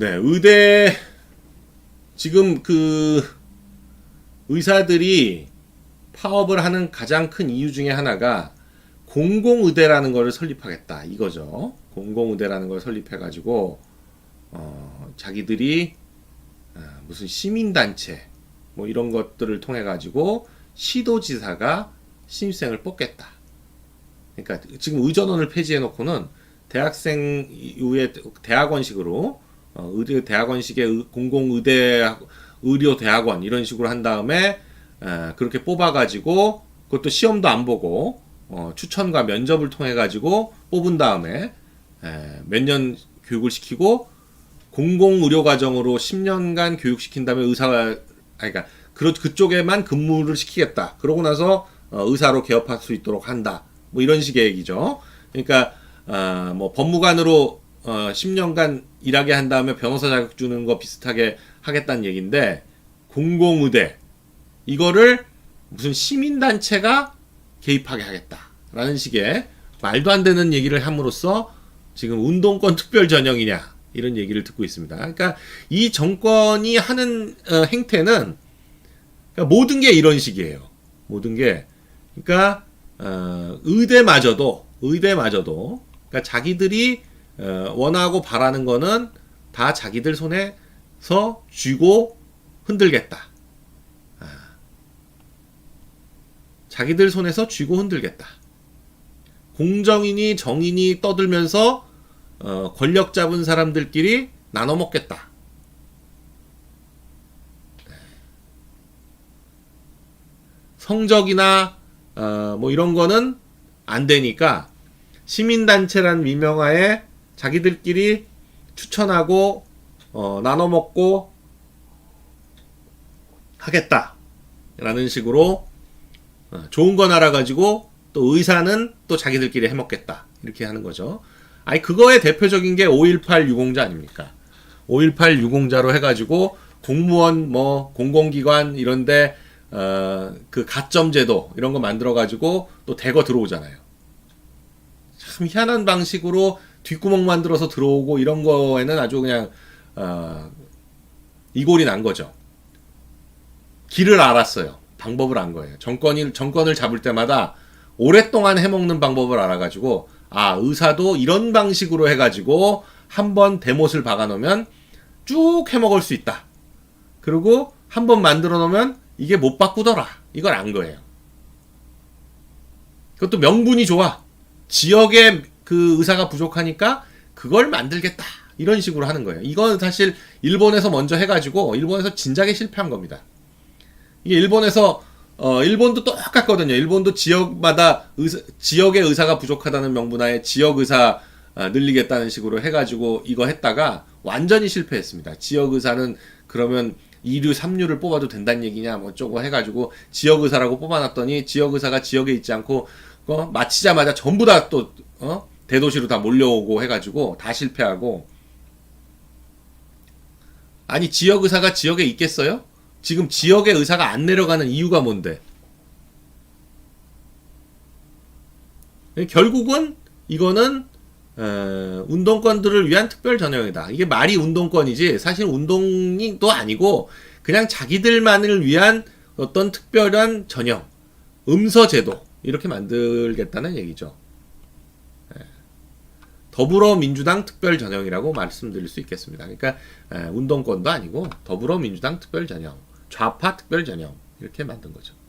네, 의대 지금 그 의사들이 파업을 하는 가장 큰 이유 중에 하나가 공공의대라는 것을 설립하겠다 이거죠. 공공의대라는 걸 설립해가지고 어, 자기들이 아, 무슨 시민단체 뭐 이런 것들을 통해 가지고 시도지사가 신입생을 뽑겠다. 그러니까 지금 의전원을 폐지해 놓고는 대학생 이후에 대학원식으로 어, 의대 대학원식의 의- 공공의대 의료 대학원 이런 식으로 한 다음에 에, 그렇게 뽑아가지고 그것도 시험도 안 보고 어, 추천과 면접을 통해 가지고 뽑은 다음에 몇 년 교육을 시키고 공공의료 과정으로 10년간 교육시킨 다음에 의사가 아니 그러니까 그 그쪽에만 근무를 시키겠다. 그러고 나서 어, 의사로 개업할 수 있도록 한다. 뭐 이런 식의 얘기죠. 그러니까 아, 뭐 법무관으로 어, 10년간 일하게 한 다음에 변호사 자격 주는 거 비슷하게 하겠다는 얘기인데 공공의대 이거를 무슨 시민단체가 개입하게 하겠다라는 식의 말도 안 되는 얘기를 함으로써 지금 운동권 특별 전형이냐 이런 얘기를 듣고 있습니다. 그러니까 이 정권이 하는 어, 행태는 그러니까 모든 게 이런 식이에요. 모든 게 그러니까 어, 의대마저도 의대마저도 그러니까 자기들이 어, 원하고 바라는 거는 다 자기들 손에서 쥐고 흔들겠다. 아. 자기들 손에서 쥐고 흔들겠다. 공정이니 정인이 떠들면서 어, 권력 잡은 사람들끼리 나눠 먹겠다. 성적이나 어, 뭐 이런 거는 안 되니까 시민단체란 미명하에 자기들끼리 추천하고 어, 나눠 먹고 하겠다라는 식으로 어, 좋은 건 알아가지고 또 의사는 또 자기들끼리 해먹겠다 이렇게 하는 거죠. 아니 그거의 대표적인 게 5.18 유공자 아닙니까? 5.18 유공자로 해가지고 공무원 뭐 공공기관 이런데 어, 그 가점 제도 이런 거 만들어 가지고 또 대거 들어오잖아요. 참 희한한 방식으로 뒷구멍 만들어서 들어오고 이런 거에는 아주 그냥 어, 이골이 난 거죠. 길을 알았어요. 방법을 안 거예요. 정권이 정권을 잡을 때마다 오랫동안 해먹는 방법을 알아가지고 아 의사도 이런 방식으로 해가지고 한번 대못을 박아놓으면 쭉 해먹을 수 있다. 그리고 한 번 만들어 놓으면 이게 못 바꾸더라. 이걸 안 거예요. 그것도 명분이 좋아. 지역에 그 의사가 부족하니까 그걸 만들겠다. 이런 식으로 하는 거예요. 이건 사실 일본에서 먼저 해가지고 일본에서 진작에 실패한 겁니다. 이게 일본에서 어 일본도 똑같거든요. 일본도 지역마다 의사, 지역의 의사가 부족하다는 명분하에 지역 의사 아, 늘리겠다는 식으로 해가지고 이거 했다가 완전히 실패했습니다. 지역 의사는 그러면 2류, 3류를 뽑아도 된다는 얘기냐 뭐 어쩌고 해가지고 지역 의사라고 뽑아놨더니 지역 의사가 지역에 있지 않고 어, 마치자마자 전부 다 또 어? 대도시로 다 몰려오고 해가지고 다 실패하고 아니 지역 의사가 지역에 있겠어요? 지금 지역의 의사가 안 내려가는 이유가 뭔데? 결국은 이거는 어, 운동권들을 위한 특별 전형이다. 이게 말이 운동권이지 사실 운동이 또 아니고 그냥 자기들만을 위한 어떤 특별한 전형, 음서 제도 이렇게 만들겠다는 얘기죠. 예. 더불어민주당 특별 전형이라고 말씀드릴 수 있겠습니다. 그러니까 에, 운동권도 아니고 더불어민주당 특별 전형, 좌파 특별 전형 이렇게 만든 거죠. 네.